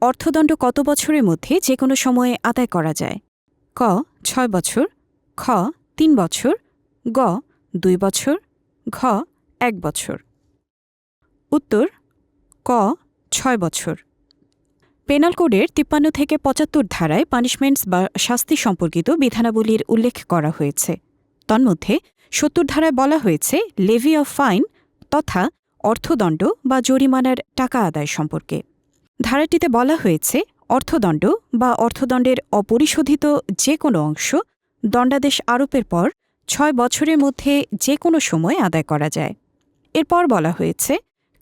অর্থদণ্ড কত বছরের মধ্যে যে কোনো সময়ে আদায় করা যায়? ক, ছয় বছর, খ, তিন বছর, গ, দুই বছর, ঘ, এক বছর। উত্তর, ক, ছয় বছর। পেনাল কোডের তিপ্পান্ন থেকে পঁচাত্তর ধারায় পানিশমেন্টস বা শাস্তি সম্পর্কিত বিধানাবলীর উল্লেখ করা হয়েছে। তন্মধ্যে, সত্তর ধারায় বলা হয়েছে, লেভি অফ ফাইন তথা অর্থদণ্ড বা জরিমানার টাকা আদায় সম্পর্কে। ধারাটিতে বলা হয়েছে, অর্থদণ্ড বা অর্থদণ্ডের অপরিশোধিত যে কোনো অংশ দণ্ডাদেশ আরোপের পর ছয় বছরের মধ্যে যে কোনো সময় আদায় করা যায়। এরপর বলা হয়েছে,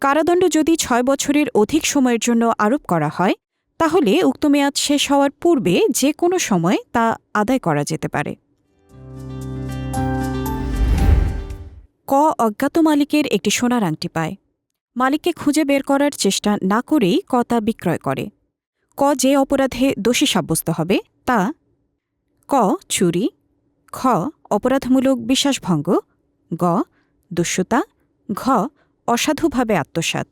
কারাদণ্ড যদি ছয় বছরের অধিক সময়ের জন্য আরোপ করা হয়, তাহলে উক্ত মেয়াদ শেষ হওয়ার পূর্বে যে কোনো সময় তা আদায় করা যেতে পারে। ক অজ্ঞাত মালিকের একটি সোনার আংটি পায়। মালিককে খুঁজে বের করার চেষ্টা না করেই ক তা বিক্রয় করে। ক যে অপরাধে দোষী সাব্যস্ত হবে তা ক চুরি, খ অপরাধমূলক বিশ্বাসভঙ্গ, গ দুষ্যতা ঘ অসাধুভাবে আত্মসাৎ।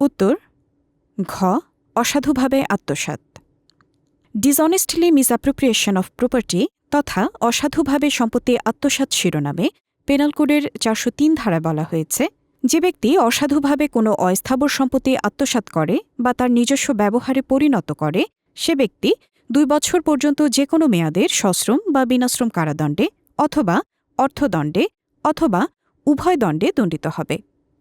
উত্তর, ঘ অসাধুভাবে আত্মসাৎ। ডিসঅনেস্টলি মিসঅ্যাপ্রোপ্রিয়েশন অফ প্রপার্টি তথা অসাধুভাবে সম্পত্তি আত্মসাৎ শিরোনামে পেনাল কোডের চারশো তিন ধারায় বলা হয়েছে, যে ব্যক্তি অসাধুভাবে কোনো অস্থাবর সম্পত্তি আত্মসাৎ করে বা তার নিজস্ব ব্যবহারে পরিণত করে, সে ব্যক্তি দুই বছর পর্যন্ত যে কোনো মেয়াদের সশ্রম বা বিনাশ্রম কারাদণ্ডে অথবা অর্থদণ্ডে অথবা উভয় দণ্ডে দণ্ডিত হবে।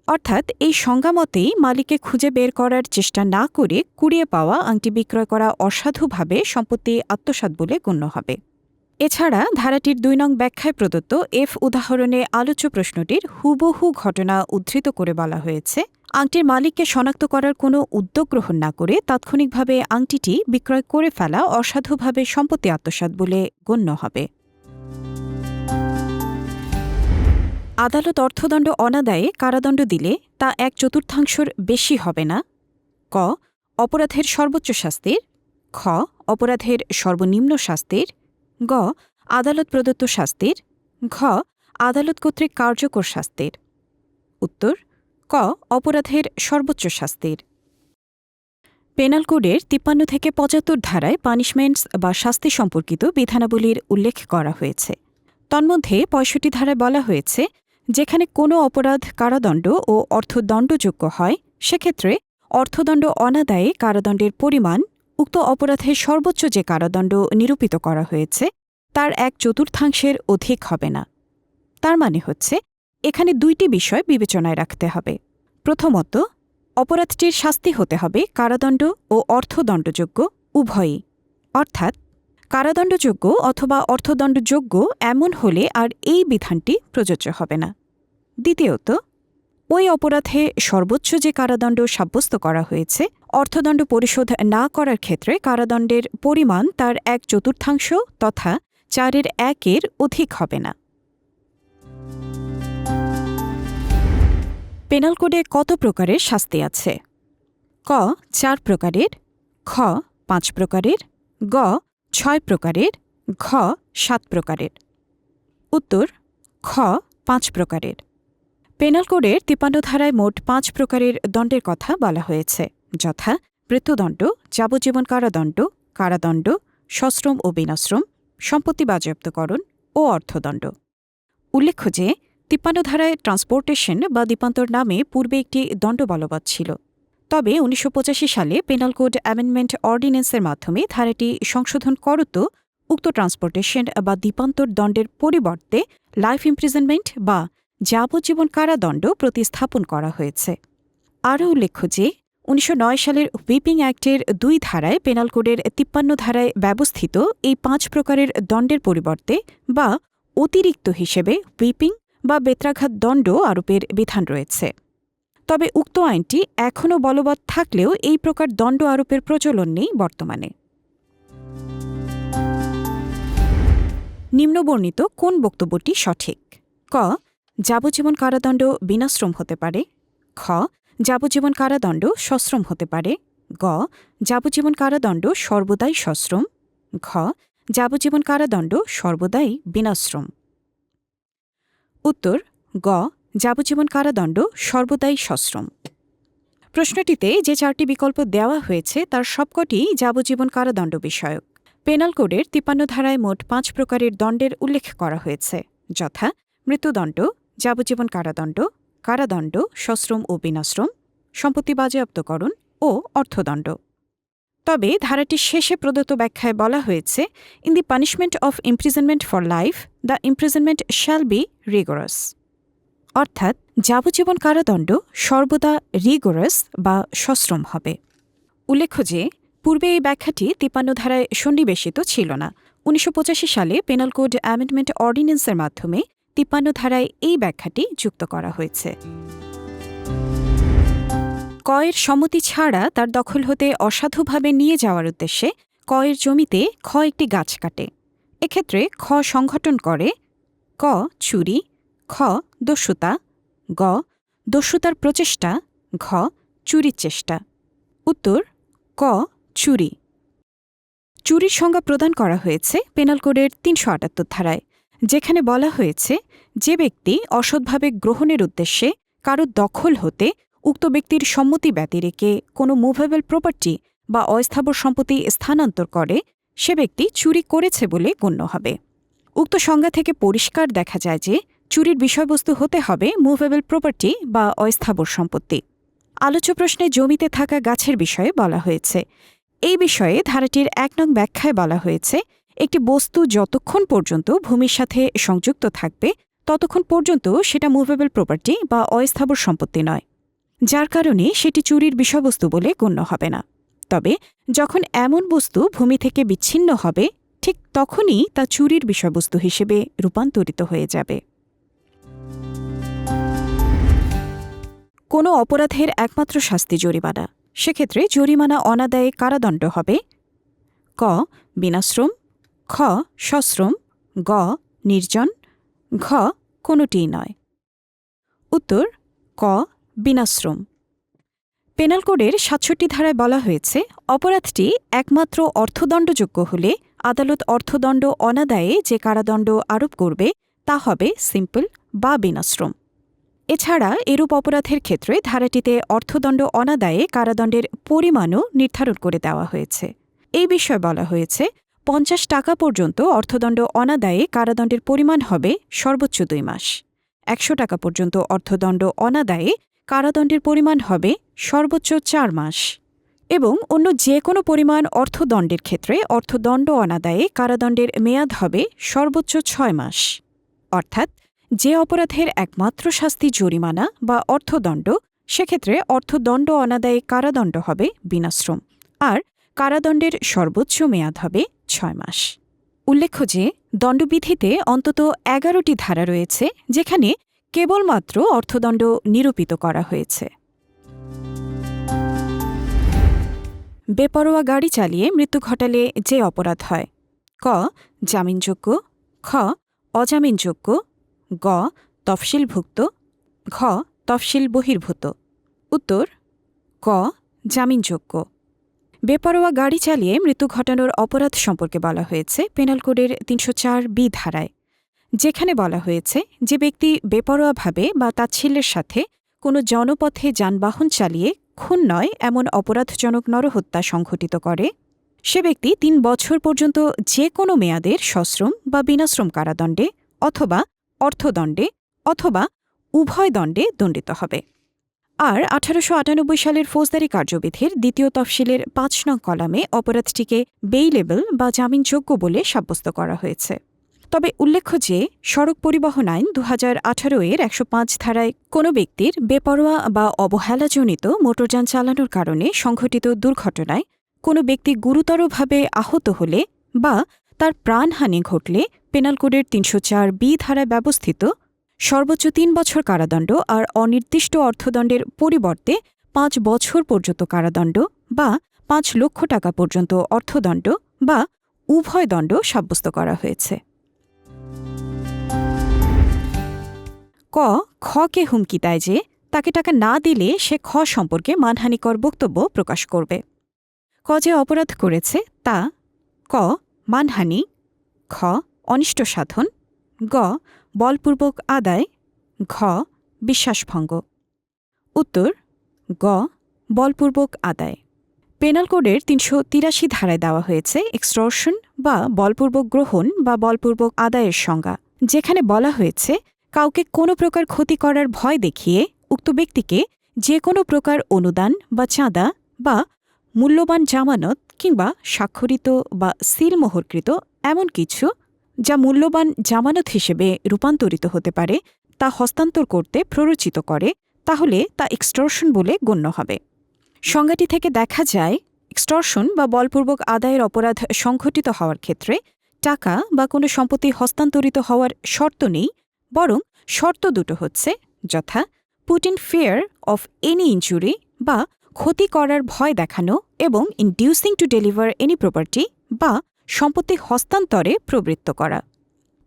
অর্থাৎ এই সংজ্ঞামতেই মালিককে খুঁজে বের করার চেষ্টা না করে কুড়িয়ে পাওয়া আংটি বিক্রয় করা অসাধুভাবে সম্পত্তি আত্মসাৎ বলে গণ্য হবে। এছাড়া ধারাটির দুই নং ব্যাখ্যায় প্রদত্ত এফ উদাহরণে আলোচ্য প্রশ্নটির হুবহু ঘটনা উদ্ধৃত করে বলা হয়েছে। আংটির মালিককে শনাক্ত করার কোনো উদ্যোগ গ্রহণ না করে তাৎক্ষণিকভাবে আংটিটি বিক্রয় করে ফেলা অসাধুভাবে সম্পত্তি আত্মসাৎ বলে গণ্য হবে। আদালত অর্থদণ্ড অনাদায়ে কারাদণ্ড দিলে তা এক চতুর্থাংশর বেশি হবে না। ক, অপরাধের সর্বোচ্চ শাস্তির। খ, অপরাধের সর্বনিম্ন শাস্তির। গ, আদালত প্রদত্ত শাস্তির, ঘ, আদালত কর্তৃক কার্যকর শাস্তির। উত্তর, ক, অপরাধের সর্বোচ্চ শাস্তির। পেনাল কোডের তিপ্পান্ন থেকে পঁচাত্তর ধারায় পানিশমেন্টস বা শাস্তি সম্পর্কিত বিধানাবলীর উল্লেখ করা হয়েছে। তন্মধ্যে পঁয়ষট্টি ধারায় বলা হয়েছে, যেখানে কোনো অপরাধ কারাদণ্ড ও অর্থদণ্ডযোগ্য হয়, সেক্ষেত্রে অর্থদণ্ড অনাদায়ে কারাদণ্ডের পরিমাণ উক্ত অপরাধের সর্বোচ্চ যে কারাদণ্ড নিরূপিত করা হয়েছে, তার এক চতুর্থাংশের অধিক হবে না। তার মানে হচ্ছে, এখানে দুইটি বিষয় বিবেচনায় রাখতে হবে। প্রথমত, অপরাধটির শাস্তি হতে হবে কারাদণ্ড ও অর্থদণ্ডযোগ্য উভয়ই। অর্থাৎ, কারাদণ্ডযোগ্য অথবা অর্থদণ্ডযোগ্য এমন হলে আর এই বিধানটি প্রযোজ্য হবে না। দ্বিতীয়ত ওই অপরাধে সর্বোচ্চ যে কারাদণ্ড সাব্যস্ত করা হয়েছে, অর্থদণ্ড পরিশোধ না করার ক্ষেত্রে কারাদণ্ডের পরিমাণ তার এক চতুর্থাংশ তথা চারের একের অধিক হবে না। পেনাল কোডে কত প্রকারের শাস্তি আছে? ক, চার প্রকারের, খ, পাঁচ প্রকারের, গ, ছয় প্রকারের, ঘ, সাত প্রকারের। উত্তর, খ, পাঁচ প্রকারের। পেনাল কোডের তিপান্ন ধারায় মোট পাঁচ প্রকারের দণ্ডের কথা বলা হয়েছে। যথা, মৃত্যুদণ্ড, যাবজ্জীবন কারাদণ্ড কারাদণ্ড, সশ্রম ও বিনাশ্রম, সম্পত্তি বাজেয়াপ্তকরণ ও অর্থদণ্ড। উল্লেখ্য যে তিপ্পান্ন ধারায় ট্রান্সপোর্টেশন বা দ্বীপান্তর নামে পূর্বে একটি দণ্ড বলবৎ ছিল। তবে উনিশশো পঁচাশি সালে পেনাল কোড অ্যামেন্ডমেন্ট অর্ডিন্যান্সের মাধ্যমে ধারাটি সংশোধন করত। উক্ত ট্রান্সপোর্টেশন বা দ্বীপান্তর দণ্ডের পরিবর্তে লাইফ ইমপ্রিজনমেন্ট বা যাবজ্জীবন কারাদণ্ড প্রতিস্থাপন করা হয়েছে। আরও উল্লেখ্য যে, উনিশশো নয় সালের হুইপিং অ্যাক্টের দুই ধারায় পেনাল কোডের তিপ্পান্ন ধারায় ব্যবস্থিত এই পাঁচ প্রকারের দণ্ডের পরিবর্তে বা অতিরিক্ত হিসেবে হুইপিং বা বেত্রাঘাত দণ্ড আরোপের বিধান রয়েছে। তবে উক্ত আইনটি এখনও বলবৎ থাকলেও এই প্রকার দণ্ড আরোপের প্রচলন নেই বর্তমানে। নিম্নবর্ণিত কোন বক্তব্যটি সঠিক? ক যাবজ্জীবন কারাদণ্ড বিনাশ্রম হতে পারে। খ. যাবজ্জীবন কারাদণ্ড সশ্রম হতে পারে। গ. যাবজ্জীবন কারাদণ্ড সর্বদাই সশ্রম। ঘ. যাবজ্জীবন কারাদণ্ড সর্বদাই বিনাশ্রম। উত্তর, গ. যাবজ্জীবন কারাদণ্ড সর্বদাই সশ্রম। প্রশ্নটিতে যে চারটি বিকল্প দেওয়া হয়েছে তার সবকটি যাবজ্জীবন কারাদণ্ড বিষয়ক। পেনাল কোডের তিপ্পান্ন ধারায় মোট পাঁচ প্রকারের দণ্ডের উল্লেখ করা হয়েছে। যথা, মৃত্যুদণ্ড যাবজ্জীবন কারাদণ্ড কারাদণ্ড, সশ্রম ও বিনাশ্রম, সম্পত্তি বাজেয়াপ্তকরণ ও অর্থদণ্ড। তবে ধারাটির শেষে প্রদত্ত ব্যাখ্যায় বলা হয়েছে in the punishment of imprisonment for life the imprisonment shall be rigorous অর্থাৎ, যাবজ্জীবন কারাদণ্ড সর্বদা রিগোরাস বা সশ্রম হবে। উল্লেখ্য যে, পূর্বে এই ব্যাখ্যাটি তিপ্পান্ন ধারায় সন্নিবেশিত ছিল না। উনিশশো পঁচাশি সালে পেনাল কোড অ্যামেন্ডমেন্ট অর্ডিন্যান্সের মাধ্যমে তিপ্পান্ন ধারায় এই ব্যাখ্যাটি যুক্ত করা হয়েছে। কয়ের সম্মতি ছাড়া তার দখল হতে অসাধুভাবে নিয়ে যাওয়ার উদ্দেশ্যে কয়ের জমিতে খ একটি গাছ কাটে। এক্ষেত্রে খ সংগঠন করে, ক চুরি, খ দস্যুতা, গ দস্যুতার প্রচেষ্টা, ঘ চুরির চেষ্টা। উত্তর, ক চুরি। চুরির সংজ্ঞা প্রদান করা হয়েছে পেনাল কোডের তিনশো আটাত্তর ধারায়। যেখানে বলা হয়েছে, যে ব্যক্তি অসৎভাবে গ্রহণের উদ্দেশ্যে কারও দখল হতে উক্ত ব্যক্তির সম্মতি ব্যতিরেকে কোনো মুভেবল প্রপার্টি বা অস্থাবর সম্পত্তি স্থানান্তর করে, সে ব্যক্তি চুরি করেছে বলে গণ্য হবে। উক্ত সংজ্ঞা থেকে পরিষ্কার দেখা যায় যে চুরির বিষয়বস্তু হতে হবে মুভেবল প্রপার্টি বা অস্থাবর সম্পত্তি। আলোচ্য প্রশ্নে জমিতে থাকা গাছের বিষয়ে বলা হয়েছে। এই বিষয়ে ধারাটির এক নং ব্যাখ্যায় বলা হয়েছে একটি বস্তু যতক্ষণ পর্যন্ত ভূমির সাথে সংযুক্ত থাকবে, ততক্ষণ পর্যন্ত সেটা মুভেবল প্রপার্টি বা অস্থাবর সম্পত্তি নয়, যার কারণে সেটি চুরির বিষয়বস্তু বলে গণ্য হবে না। তবে যখন এমন বস্তু ভূমি থেকে বিচ্ছিন্ন হবে, ঠিক তখনই তা চুরির বিষয়বস্তু হিসেবে রূপান্তরিত হয়ে যাবে। কোনো অপরাধের একমাত্র শাস্তি জরিমানা। সেক্ষেত্রে জরিমানা অনাদায়ে কারাদণ্ড হবে। ক. বিনাশ্রম খ সশ্রম, গ নির্জন, ঘ কোনোটিই নয়। উত্তর, ক বিনাশ্রম। পেনাল কোডের সাতষট্টি ধারায় বলা হয়েছে, অপরাধটি একমাত্র অর্থদণ্ডযোগ্য হলে আদালত অর্থদণ্ড অনাদায়ে যে কারাদণ্ড আরোপ করবে, তা হবে সিম্পল বা বিনাশ্রম। এছাড়া এরূপ অপরাধের ক্ষেত্রে ধারাটিতে অর্থদণ্ড অনাদায়ে কারাদণ্ডের পরিমাণও নির্ধারণ করে দেওয়া হয়েছে। এই বিষয়ে বলা হয়েছে পঞ্চাশ টাকা পর্যন্ত অর্থদণ্ড অনাদায়ে কারাদণ্ডের পরিমাণ হবে সর্বোচ্চ দুই মাস। একশো টাকা পর্যন্ত অর্থদণ্ড অনাদায়ে কারাদণ্ডের পরিমাণ হবে সর্বোচ্চ চার মাস। এবং অন্য যে কোনো পরিমাণ অর্থদণ্ডের ক্ষেত্রে অর্থদণ্ড অনাদায়ে কারাদণ্ডের মেয়াদ হবে সর্বোচ্চ ছয় মাস। অর্থাৎ যে অপরাধের একমাত্র শাস্তি জরিমানা বা অর্থদণ্ড, সেক্ষেত্রে অর্থদণ্ড অনাদায়ে কারাদণ্ড হবে বিনাশ্রম। আর কারাদণ্ডের সর্বোচ্চ মেয়াদ হবে ছয় মাস। উল্লেখ্য যে, দণ্ডবিধিতে অন্তত এগারোটি ধারা রয়েছে, যেখানে কেবলমাত্র অর্থদণ্ড নিরূপিত করা হয়েছে। বেপরোয়া গাড়ি চালিয়ে মৃত্যু ঘটালে যে অপরাধ হয়? ক, জামিনযোগ্য। খ, অজামিনযোগ্য। গ, তফসিলভুক্ত। ঘ, তফসিল বহির্ভূত। উত্তর, ক, জামিনযোগ্য। বেপরোয়া গাড়ি চালিয়ে মৃত্যু ঘটানোর অপরাধ সম্পর্কে বলা হয়েছে পেনাল কোডের তিনশো চার বি ধারায়, যেখানে বলা হয়েছে যে ব্যক্তি বেপরোয়াভাবে বা তাচ্ছিল্যের সাথে কোনো জনপথে যানবাহন চালিয়ে খুন নয়, এমন অপরাধজনক নরহত্যা সংঘটিত করে। সে ব্যক্তি তিন বছর পর্যন্ত যে কোনো মেয়াদের সশ্রম বা বিনাশ্রম কারাদণ্ডে অথবা অর্থদণ্ডে অথবা উভয় দণ্ডে দণ্ডিত হবে। আর আঠারোশো আটানব্বই সালের ফৌজদারি কার্যবিধির দ্বিতীয় তফসিলের পাঁচ নং কলামে অপরাধটিকে বেইলেবল বা জামিনযোগ্য বলে সাব্যস্ত করা হয়েছে। তবে উল্লেখ্য যে, সড়ক পরিবহন আইন দু হাজার আঠারো এর একশো পাঁচ ধারায় কোনো ব্যক্তির বেপরোয়া বা অবহেলাজনিত মোটরযান চালানোর কারণে সংঘটিত দুর্ঘটনায় কোনো ব্যক্তি গুরুতরভাবে আহত হলে বা তার প্রাণহানি ঘটলে পেনাল কোডের তিনশো চার বি ধারায় ব্যবস্থিত সর্বোচ্চ তিন বছর কারাদণ্ড আর অনির্দিষ্ট অর্থদণ্ডের পরিবর্তে পাঁচ বছর পর্যন্ত কারাদণ্ড বা পাঁচ লক্ষ টাকা পর্যন্ত অর্থদণ্ড বা উভয় দণ্ড সাব্যস্ত করা হয়েছে। ক খকে হুমকি দেয় যে তাকে টাকা না দিলে সে খ সম্পর্কে মানহানিকর বক্তব্য প্রকাশ করবে। ক যে অপরাধ করেছে তা ক, মানহানি, খ, অনিষ্ট সাধন, গ বলপূর্বক আদায়, ঘ, বিশ্বাসভঙ্গ। উত্তর, গ, বলপূর্বক আদায়। পেনাল কোডের তিনশো তিরাশি ধারায় দেওয়া হয়েছে এক্সটর্শন বা বলপূর্বক গ্রহণ বা বলপূর্বক আদায়ের সংজ্ঞা, যেখানে বলা হয়েছে কাউকে কোনো প্রকার ক্ষতি করার ভয় দেখিয়ে উক্ত ব্যক্তিকে যে কোনো প্রকার অনুদান বা চাঁদা বা মূল্যবান জামানত কিংবা স্বাক্ষরিত বা সিলমোহরকৃত এমন কিছু যা মূল্যবান জামানত হিসেবে রূপান্তরিত হতে পারে, তা হস্তান্তর করতে প্ররোচিত করে, তাহলে তা এক্সটর্শন বলে গণ্য হবে। সংজ্ঞাটি থেকে দেখা যায় এক্সটর্শন বা বলপূর্বক আদায়ের অপরাধ সংঘটিত হওয়ার ক্ষেত্রে টাকা বা কোনো সম্পত্তি হস্তান্তরিত হওয়ার শর্ত নেই, বরং শর্ত দুটো হচ্ছে, যথা put in fear of any injury বা ক্ষতি করার ভয় দেখানো এবং inducing to deliver any property বা সম্পত্তি হস্তান্তরে প্রবৃত্ত করা।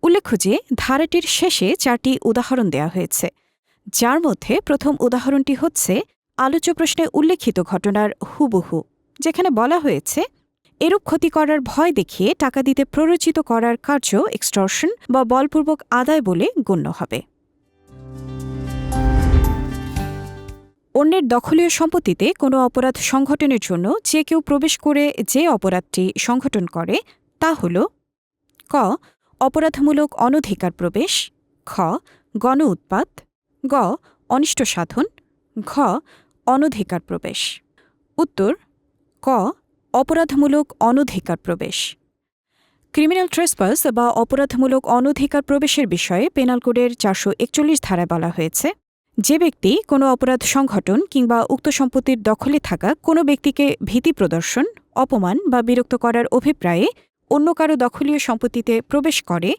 উল্লেখ্য যে, ধারাটির শেষে চারটি উদাহরণ দেওয়া হয়েছে। যার মধ্যে প্রথম উদাহরণটি হচ্ছে আলোচ্য প্রশ্নে উল্লেখিত ঘটনার হুবহু, যেখানে বলা হয়েছে, এরূপ ক্ষতি করার ভয় দেখিয়ে টাকা দিতে প্ররোচিত করার কার্য এক্সটর্শন বা বলপূর্বক আদায় বলে গণ্য হবে। অন্যের দখলীয় সম্পত্তিতে কোনো অপরাধ সংঘটনের জন্য যে কেউ প্রবেশ করে যে অপরাধটি সংঘটন করে, তা হল ক, অপরাধমূলক অনধিকার প্রবেশ, খ, গণ উৎপাত, গ, অনিষ্ট সাধন, ঘ, অনধিকার প্রবেশ। উত্তর, ক, অপরাধমূলক অনধিকার প্রবেশ। ক্রিমিনাল ট্রেসপাস বা অপরাধমূলক অনধিকার প্রবেশের বিষয়ে পেনাল কোডের চারশো একচল্লিশ ধারায় বলা হয়েছে। যে ব্যক্তি কোনো অপরাধ সংঘটন কিংবা উক্ত সম্পত্তির দখলে থাকা কোনো ব্যক্তিকে ভীতি প্রদর্শন, অপমান বা বিরক্ত করার অভিপ্রায়ে অন্য কারও দখলীয় সম্পত্তিতে প্রবেশ করে,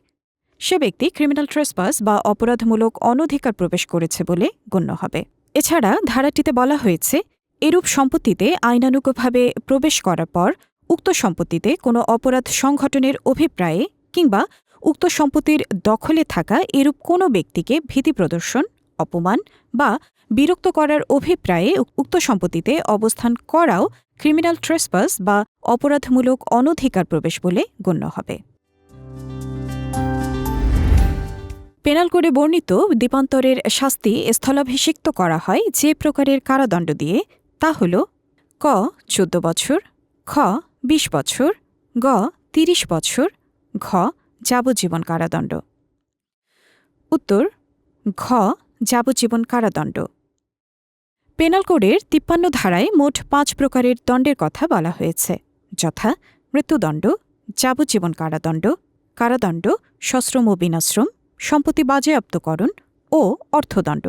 সে ব্যক্তি ক্রিমিনাল ট্রেসপাস বা অপরাধমূলক অনধিকার প্রবেশ করেছে বলে গণ্য হবে। এছাড়া ধারাটিতে বলা হয়েছে, এরূপ সম্পত্তিতে আইনানুগভাবে প্রবেশ করার পর উক্ত সম্পত্তিতে কোনো অপরাধ সংঘটনের অভিপ্রায়ে কিংবা উক্ত সম্পত্তির দখলে থাকা এরূপ কোনো ব্যক্তিকে ভীতি প্রদর্শন অপমান বা বিরক্ত করার অভিপ্রায়ে উক্ত সম্পত্তিতে অবস্থান করাও ক্রিমিনাল ট্রেসপাস বা অপরাধমূলক অনধিকার প্রবেশ বলে গণ্য হবে। পেনাল কোডে বর্ণিত দ্বীপান্তরের শাস্তি স্থলাভিষিক্ত করা হয় যে প্রকারের কারাদণ্ড দিয়ে, তা হল ক, চোদ্দ বছর, খ ২০ বছর, গ ৩০ বছর, ঘ, যাবজ্জীবন কারাদণ্ড। উত্তর, ঘ যাবজ্জীবন কারাদণ্ড। পেনাল কোডের তিপ্পান্ন ধারায় মোট পাঁচ প্রকারের দণ্ডের কথা বলা হয়েছে। যথা, মৃত্যুদণ্ড, যাবজ্জীবন কারাদণ্ড কারাদণ্ড, সশ্রম ও বিনাশ্রম, সম্পত্তি বাজেয়াপ্তকরণ ও অর্থদণ্ড।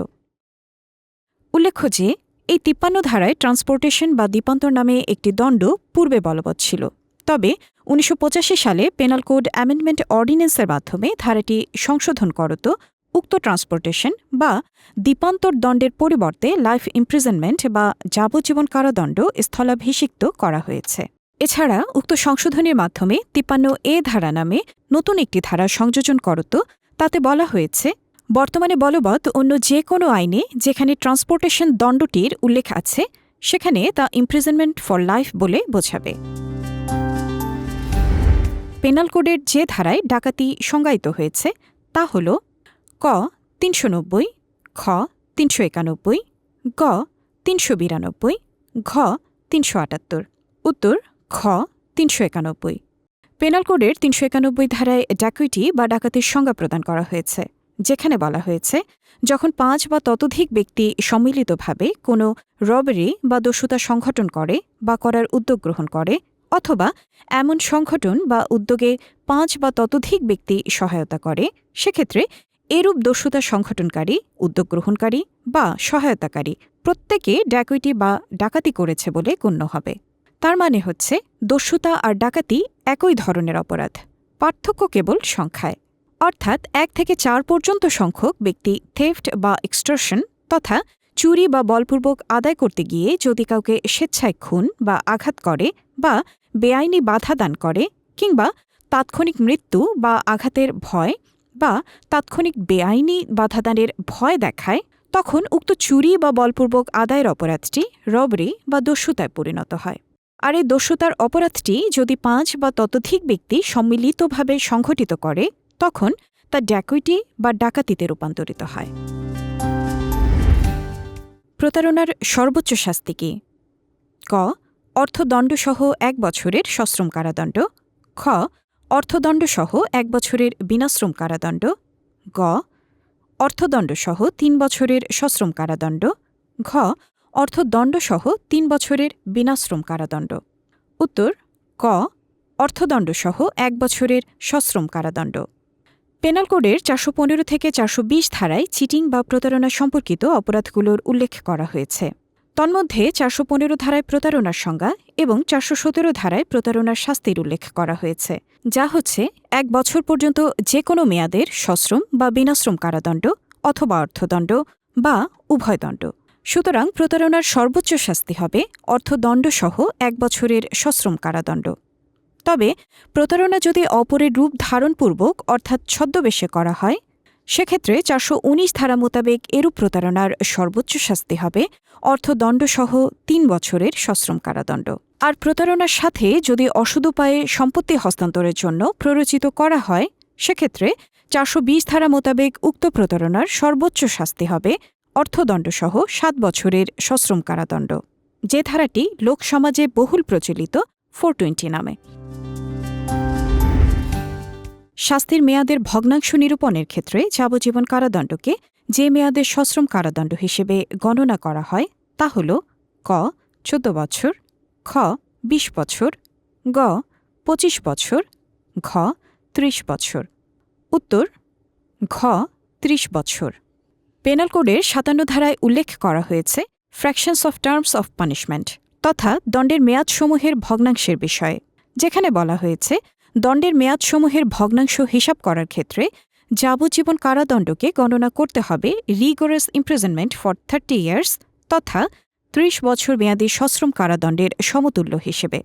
উল্লেখ্য যে, এই তিপ্পান্ন ধারায় ট্রান্সপোর্টেশন বা দ্বীপান্তর নামে একটি দণ্ড পূর্বে বলবৎ ছিল। তবে উনিশশো পঁচাশি সালে পেনাল কোড অ্যামেন্ডমেন্ট অর্ডিন্যান্সের মাধ্যমে ধারাটি সংশোধন করত উক্ত ট্রান্সপোর্টেশন বা দ্বীপান্তর দণ্ডের পরিবর্তে লাইফ ইমপ্রিজনমেন্ট বা যাবজ্জীবন কারাদণ্ড স্থলাভিষিক্ত করা হয়েছে। এছাড়া উক্ত সংশোধনের মাধ্যমে তিপ্পান্ন এ ধারা নামে নতুন একটি ধারা সংযোজন করত, তাতে বলা হয়েছে, বর্তমানে বলবৎ অন্য যে কোনো আইনে যেখানে ট্রান্সপোর্টেশন দণ্ডটির উল্লেখ আছে, সেখানে তা ইমপ্রিজনমেন্ট ফর লাইফ বলে বোঝাবে। পেনাল কোডের যে ধারায় ডাকাতি সংজ্ঞায়িত হয়েছে, তা হল ক তিনশো নব্বই, খ তিনশো একানব্বই, গ তিনশো বিরানব্বই, ঘ তিনশো আটাত্তর। উত্তর, খ তিনশো একানব্বই। পেনাল কোডের তিনশো একানব্বই ধারায় ডাকুইটি বা ডাকাতির সংজ্ঞা প্রদান করা হয়েছে, যেখানে বলা হয়েছে, যখন পাঁচ বা ততোধিক ব্যক্তি সম্মিলিতভাবে কোনো রবারি বা দস্যুতা সংগঠন করে বা করার উদ্যোগ গ্রহণ করে, অথবা এমন সংগঠন বা উদ্যোগে পাঁচ বা ততোধিক ব্যক্তি সহায়তা করে, সেক্ষেত্রে এরূপ দস্যুতা সংগঠনকারী, উদ্যোগ গ্রহণকারী বা সহায়তাকারী প্রত্যেকে ডাকুইটি বা ডাকাতি করেছে বলে গণ্য হবে। তার মানে হচ্ছে, দস্যুতা আর ডাকাতি একই ধরনের অপরাধ, পার্থক্য কেবল সংখ্যায়। অর্থাৎ এক থেকে চার পর্যন্ত সংখ্যক ব্যক্তি থেফট বা এক্সটর্শন তথা চুরি বা বলপূর্বক আদায় করতে গিয়ে যদি কাউকে স্বেচ্ছায় খুন বা আঘাত করে বা বেআইনি বাধা দান করে কিংবা তাৎক্ষণিক মৃত্যু বা আঘাতের ভয় বা তাৎক্ষণিক বেআইনি বাধাদানের ভয় দেখায়, তখন উক্ত চুরি বা বলপূর্বক আদায়ের অপরাধটি রবরি বা দস্যুতায় পরিণত হয়। আর এই দস্যুতার অপরাধটি যদি পাঁচ বা ততোধিক ব্যক্তি সম্মিলিতভাবে সংঘটিত করে, তখন তা ড্যাকুইটি বা ডাকাতিতে রূপান্তরিত হয়। প্রতারণার সর্বোচ্চ শাস্তি কি? ক. অর্থদণ্ডসহ এক বছরের সশ্রম কারাদণ্ড। খ. অর্থদণ্ডসহ এক বছরের বিনাশ্রম কারাদণ্ড, গ, অর্থদণ্ডসহ তিন বছরের সশ্রম কারাদণ্ড, ঘ, অর্থদণ্ডসহ তিন বছরের বিনাশ্রম কারাদণ্ড। উত্তর, ক, অর্থদণ্ডসহ এক বছরের সশ্রম কারাদণ্ড। পেনাল কোডের চারশো পনেরো থেকে চারশো বিশ ধারায় চিটিং বা প্রতারণা সম্পর্কিত অপরাধগুলোর উল্লেখ করা হয়েছে। তন্মধ্যে চারশো পনেরো ধারায় প্রতারণার সংজ্ঞা এবং চারশো সতেরো ধারায় প্রতারণার শাস্তির উল্লেখ করা হয়েছে। যা হচ্ছে এক বছর পর্যন্ত যে কোনো মেয়াদের সশ্রম বা বিনাশ্রম কারাদণ্ড অথবা অর্থদণ্ড বা উভয়দণ্ড সুতরাং প্রতারণার সর্বোচ্চ শাস্তি হবে অর্থদণ্ডসহ এক বছরের সশ্রম কারাদণ্ড। তবে প্রতারণা যদি অপরের রূপ ধারণপূর্বক অর্থাৎ ছদ্মবেশে করা হয়, সেক্ষেত্রে চারশো উনিশ ধারা মোতাবেক এরূপ প্রতারণার সর্বোচ্চ শাস্তি হবে অর্থদণ্ডসহ তিন বছরের সশ্রম কারাদণ্ড। আর প্রতারণার সাথে যদি অসদুপায়ে সম্পত্তি হস্তান্তরের জন্য প্ররোচিত করা হয়, সেক্ষেত্রে চারশো বিশ ধারা মোতাবেক উক্ত প্রতারণার সর্বোচ্চ শাস্তি হবে অর্থদণ্ডসহ সাত বছরের সশ্রম কারাদণ্ড। যে ধারাটি লোকসমাজে বহুল প্রচলিত ফোর টোয়েন্টি নামে। শাস্তির মেয়াদের ভগ্নাংশ নিরূপণের ক্ষেত্রে যাবজ্জীবন কারাদণ্ডকে যে মেয়াদের সশ্রম কারাদণ্ড হিসেবে গণনা করা হয়, তা হল ক, চোদ্দ বছর খ, বিশ বছর, গ, পঁচিশ বছর, ঘ, ত্রিশ বছর। উত্তর, ঘ, ত্রিশ বছর। পেনাল কোডের সাতান্ন ধারায় উল্লেখ করা হয়েছে, fractions of terms of punishment, তথা দণ্ডের মেয়াদসমূহের ভগ্নাংশের বিষয়ে। যেখানে বলা হয়েছে, দণ্ডের মেয়াদসমূহের ভগ্নাংশ হিসাব করার ক্ষেত্রে যাবজ্জীবন কারাদণ্ডকে গণনা করতে হবে rigorous imprisonment for thirty years তথা ত্রিশ বছর মেয়াদী সশ্রম কারাদণ্ডের সমতুল্য হিসেবে।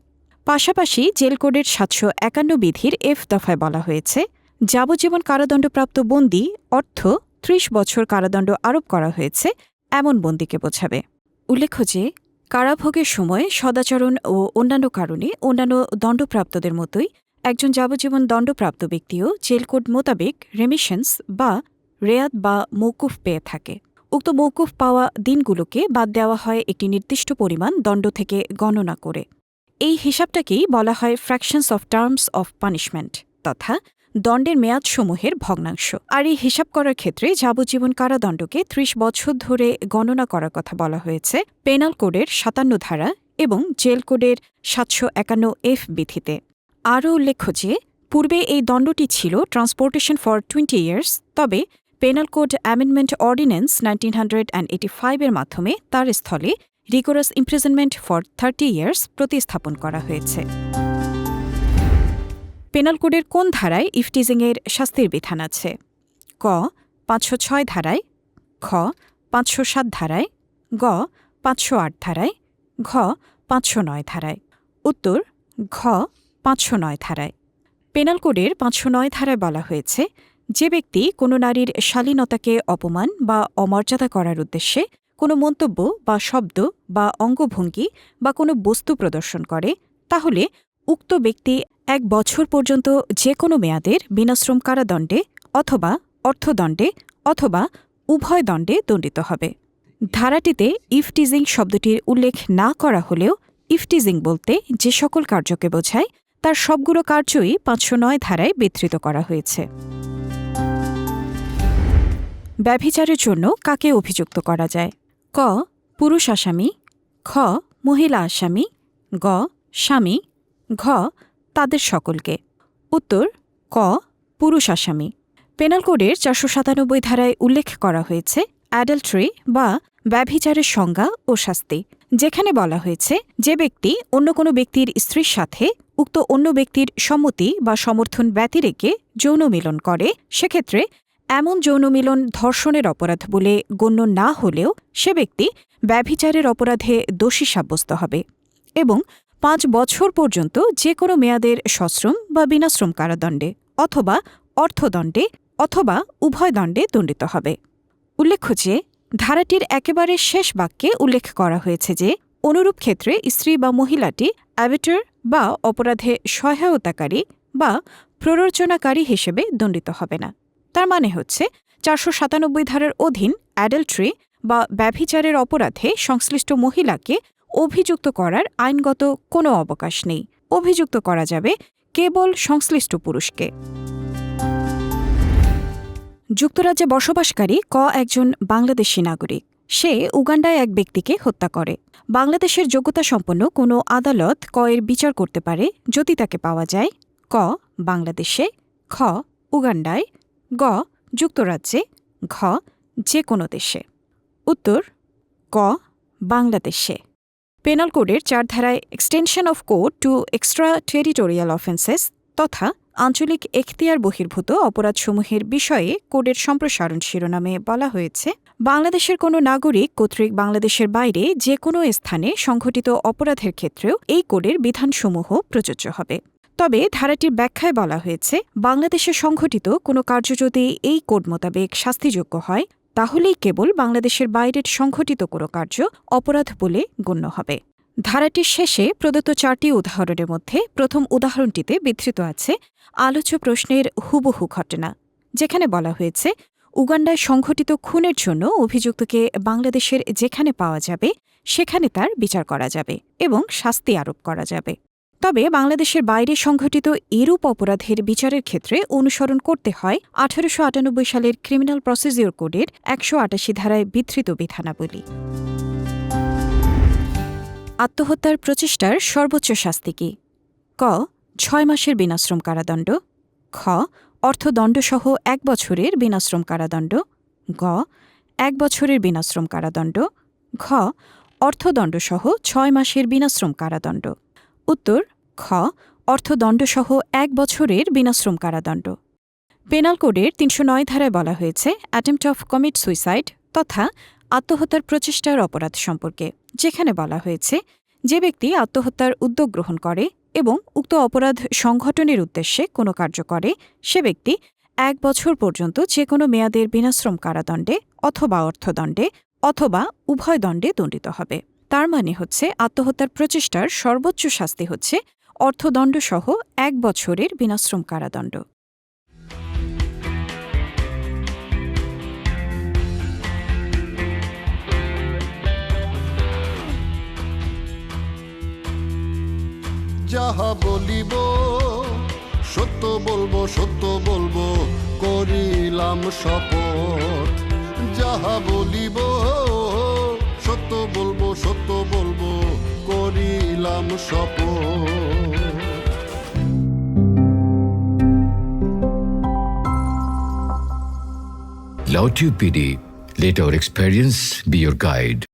পাশাপাশি জেল কোডের সাতশো একান্ন বিধির এফ দফায় বলা হয়েছে, যাবজ্জীবন কারাদণ্ডপ্রাপ্ত বন্দী অর্থ ত্রিশ বছর কারাদণ্ড আরোপ করা হয়েছে, এমন বন্দীকে বোঝাবে। উল্লেখ্য যে, কারাভোগের সময় সদাচরণ ও অন্যান্য কারণে অন্যান্য দণ্ডপ্রাপ্তদের মতোই একজন যাবজ্জীবন দণ্ডপ্রাপ্ত ব্যক্তিও জেল কোড মোতাবেক রেমিশনস বা রেয়াদ বা মৌকুফ পেয়ে থাকে। উক্ত মৌকুফ পাওয়া দিনগুলোকে বাদ দেওয়া হয় একটি নির্দিষ্ট পরিমাণ দণ্ড থেকে গণনা করে। এই হিসাবটাকেই বলা হয় fractions of terms of punishment তথা দণ্ডের মেয়াদসমূহের ভগ্নাংশ। আর এই হিসাব করার ক্ষেত্রে যাবজ্জীবন কারাদণ্ডকে ত্রিশ বছর ধরে গণনা করার কথা বলা হয়েছে। পেনাল কোডের সাতান্ন ধারা এবং জেল কোডের সাতশো একান্ন এফ বিধিতে। আরও উল্লেখ্য যে, পূর্বে এই দণ্ডটি ছিল ট্রান্সপোর্টেশন ফর টোয়েন্টি ইয়ার্স তবে penal code amendment ordinance nineteen hundred and eighty ফাইভের মাধ্যমে তার স্থলে rigorous imprisonment for thirty years প্রতিস্থাপন করা হয়েছে। পেনাল কোডের কোন ধারায় ইফটিজিংয়ের শাস্তির বিধান আছে? ক, পাঁচশো ছয় ধারায় খ পাঁচশো সাত ধারায়, গ, পাঁচশো আট ধারায়, ঘ, পাঁচশো নয় ধারায়। উত্তর, ঘ, পাঁচশো নয় ধারায়। পেনাল কোডের পাঁচশো নয় ধারায় বলা হয়েছে যে ব্যক্তি কোনো নারীর শালীনতাকে অপমান বা অমর্যাদা করার উদ্দেশ্যে কোনো মন্তব্য বা শব্দ বা অঙ্গভঙ্গি বা কোনো বস্তু প্রদর্শন করে, তাহলে উক্ত ব্যক্তি এক বছর পর্যন্ত যে কোনো মেয়াদের বিনাশ্রম কারাদণ্ডে অথবা অর্থদণ্ডে অথবা উভয় দণ্ডে দণ্ডিত হবে। ধারাটিতে ইফটিজিং শব্দটির উল্লেখ না করা হলেও ইফটিজিং বলতে যে সকল কার্যকে বোঝায় তার সবগুলো কার্যই পাঁচশো নয় ধারায় বিধৃত করা হয়েছে। ব্যভিচারের জন্য কাকে অভিযুক্ত করা যায়? ক, পুরুষ আসামি, খ, মহিলা আসামি, গ, স্বামী, ঘ, তাদের সকলকে। উত্তর, ক, পুরুষ আসামি। পেনাল কোডের চারশো সাতানব্বই ধারায় উল্লেখ করা হয়েছে অ্যাডাল্ট্রি বা ব্যভিচারের সংজ্ঞা ও শাস্তি, যেখানে বলা হয়েছে যে ব্যক্তি অন্য কোনো ব্যক্তির স্ত্রীর সাথে উক্ত অন্য ব্যক্তির সম্মতি বা সমর্থন ব্যতিরেকে যৌন মিলন করে, সেক্ষেত্রে এমন যৌন মিলন ধর্ষণের অপরাধ বলে গণ্য না হলেও সে ব্যক্তি ব্যভিচারের অপরাধে দোষী সাব্যস্ত হবে এবং পাঁচ বছর পর্যন্ত যে কোনো মেয়াদের সশ্রম বা বিনাশ্রম কারাদণ্ডে অথবা অর্থদণ্ডে অথবা উভয় দণ্ডে দণ্ডিত হবে। উল্লেখ্য যে, ধারাটির একেবারে শেষ বাক্যে উল্লেখ করা হয়েছে যে, অনুরূপ ক্ষেত্রে স্ত্রী বা মহিলাটি অ্যাবিটার বা অপরাধে সহায়তাকারী বা প্ররোচনাকারী হিসেবে দণ্ডিত হবে না। তার মানে হচ্ছে, চারশো সাতানব্বই ধারার অধীন অ্যাডাল্ট্রি বা ব্যভিচারের অপরাধে সংশ্লিষ্ট মহিলাকে অভিযুক্ত করার আইনগত কোনো অবকাশ নেই। অভিযুক্ত করা যাবে কেবল সংশ্লিষ্ট পুরুষকে। যুক্তরাজ্যে বসবাসকারী ক একজন বাংলাদেশী নাগরিক। সে উগান্ডায় এক ব্যক্তিকে হত্যা করে। বাংলাদেশের যোগ্যতা সম্পন্ন কোনো আদালত ক এর বিচার করতে পারে যদি তাকে পাওয়া যায়। ক, বাংলাদেশে। খ, উগান্ডায়। গ, যুক্তরাজ্যে। ঘ যে কোনো দেশে। উত্তর, ক, বাংলাদেশে। পেনাল কোডের চার ধারায় extension of code to extra territorial offences তথা আঞ্চলিক এখতিয়ার বহির্ভূত অপরাধসমূহের বিষয়ে কোডের সম্প্রসারণ শিরোনামে বলা হয়েছে। বাংলাদেশের কোনো নাগরিক কর্তৃক বাংলাদেশের বাইরে যে কোনো স্থানে সংঘটিত অপরাধের ক্ষেত্রেও এই কোডের বিধানসমূহ প্রযোজ্য হবে। তবে ধারাটির ব্যাখ্যায় বলা হয়েছে, বাংলাদেশে সংঘটিত কোনো কার্য যদি এই কোড মোতাবেক শাস্তিযোগ্য হয়, তাহলেই কেবল বাংলাদেশের বাইরের সংঘটিত কোনো কার্য অপরাধ বলে গণ্য হবে। ধারাটির শেষে প্রদত্ত চারটি উদাহরণের মধ্যে প্রথম উদাহরণটিতে বিধৃত আছে আলোচ্য প্রশ্নের হুবহু ঘটনা, যেখানে বলা হয়েছে উগান্ডায় সংঘটিত খুনের জন্য অভিযুক্তকে বাংলাদেশের যেখানে পাওয়া যাবে, সেখানে তার বিচার করা যাবে এবং শাস্তি আরোপ করা যাবে। তবে বাংলাদেশের বাইরে সংঘটিত এরূপ অপরাধের বিচারের ক্ষেত্রে অনুসরণ করতে হয় আঠারোশো আটানব্বই সালের ক্রিমিনাল প্রসিজিওর কোডের একশো আটাশি ধারায় বিধৃত বিধানাবলী। আত্মহত্যার প্রচেষ্টার সর্বোচ্চ শাস্তি কি? ক. ছয় মাসের বিনাশ্রম কারাদণ্ড। খ. অর্থদণ্ডসহ এক বছরের বিনাশ্রম কারাদণ্ড। গ এক বছরের বিনাশ্রম কারাদণ্ড। ঘ, অর্থদণ্ডসহ ছয় মাসের বিনাশ্রম কারাদণ্ড। উত্তর, খ, অর্থদণ্ডসহ এক বছরের বিনাশ্রম কারাদণ্ড। পেনাল কোডের তিনশো নয় ধারায় বলা হয়েছে, অ্যাটেম্পট অফ কমিট সুইসাইড তথা আত্মহত্যার প্রচেষ্টার অপরাধ সম্পর্কে। যেখানে বলা হয়েছে, যে ব্যক্তি আত্মহত্যার উদ্যোগ গ্রহণ করে এবং উক্ত অপরাধ সংঘটনের উদ্দেশ্যে কোনো কার্য করে সে ব্যক্তি এক বছর পর্যন্ত যে কোনো মেয়াদের বিনাশ্রম কারাদণ্ডে অথবা অর্থদণ্ডে অথবা উভয় দণ্ডে দণ্ডিত হবে। তার মানে হচ্ছে আত্মহত্যার প্রচেষ্টার সর্বোচ্চ শাস্তি হচ্ছে অর্থদণ্ডসহ এক বছরের বিনাশ্রম কারাদণ্ড। যাহা বলিব সত্য বলব সত্য বলব করিলাম শপথ যাহা বলিব সত্য বলব সত্য বলব করিলাম শপথ Lautube PD, let our experience be your guide.